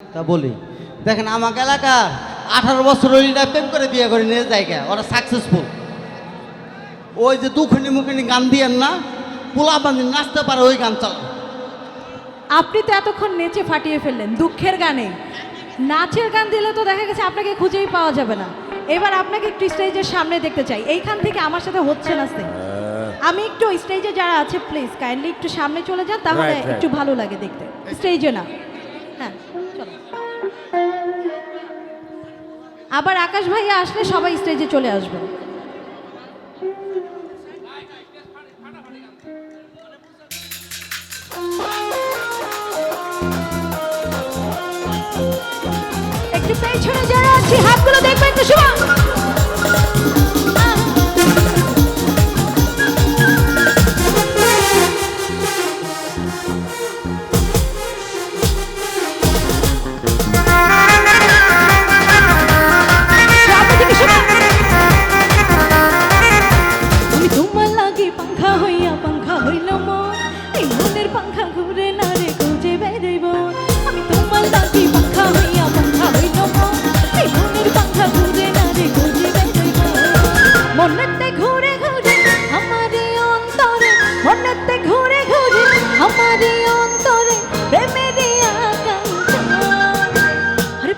তা বলি দেখেন আমাকে এলাকার আঠারো বছর ওইটা প্রেম করে বিয়ে করে নিয়ে জায়গা ওরা সাকসেসফুল ওই যে দুখনি মুখনি গান দিয়েন না পোলা বান্ধি নাচতে পারে ওই গান চালা আপনি তো এতক্ষণ নেচে ফাটিয়ে ফেললেন দুঃখের গানে। নাচের গান দিলে তো দেখা গেছে আপনাকে খুঁজেই পাওয়া যাবে না। এবার আপনাকে একটু স্টেজের সামনে দেখতে চাই এইখান থেকে আমার সাথে হচ্ছে না আমি একটু স্টেজে যারা আছে প্লিজ কাইন্ডলি একটু সামনে চলে যান তাহলে. একটু ভালো লাগে দেখতে। স্টেজে না। আবার আকাশ ভাইয়া আসলে সবাই স্টেজে চলে আসবে। একটু পেছনে যারা আছি, হাতগুলো দেখবেন তো, শুভ। মনেতে ঘুরে ঘুরে আমারে অন্তরে মনেতে ঘুরে ঘুরে আমারে অন্তরে প্রেমেরই আকাঙ্ক্ষা আরে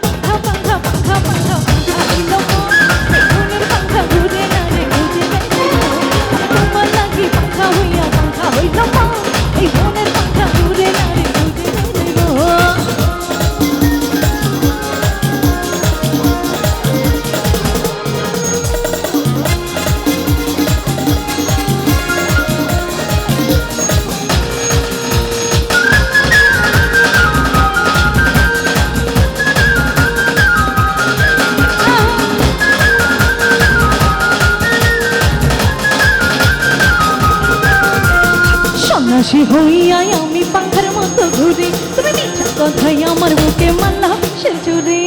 সন্ন্যাসী হইয়াই আমি পাখার মতো ঘুরি। তুমি মিথ্যা কথাই আমার বুকে মাল্লা সে চুরি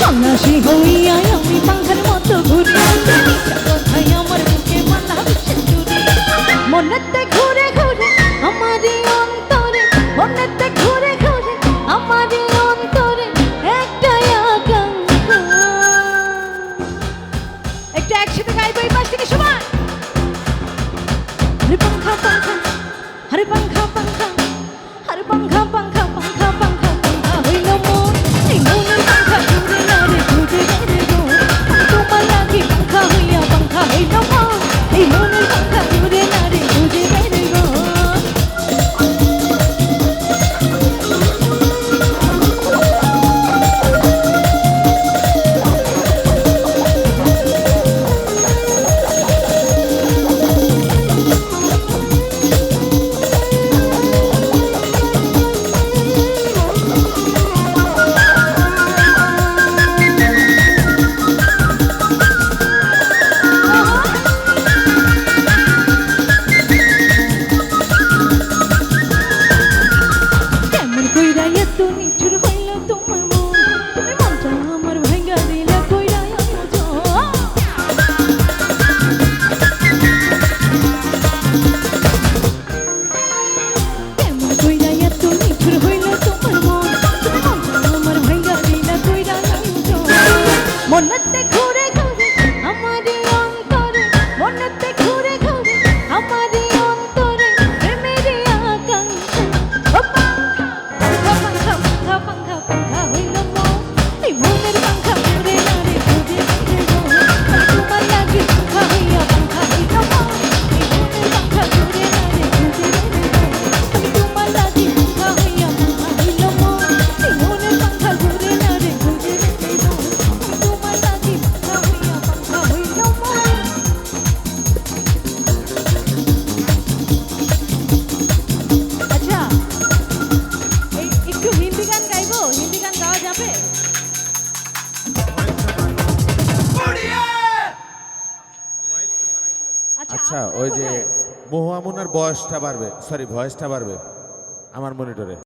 সন্ন্যাসী হইয়াই আমি পাখার মতো ঘুরি। মনেতে ঘুরে ঘুরে আমারই অন্তরে, মনেতে ঘুরে 하룻밤 আচ্ছা ওই যে মোহামুনার বয়সটা বাড়বে সরি ভয়েসটা বাড়বে আমার মনিটরে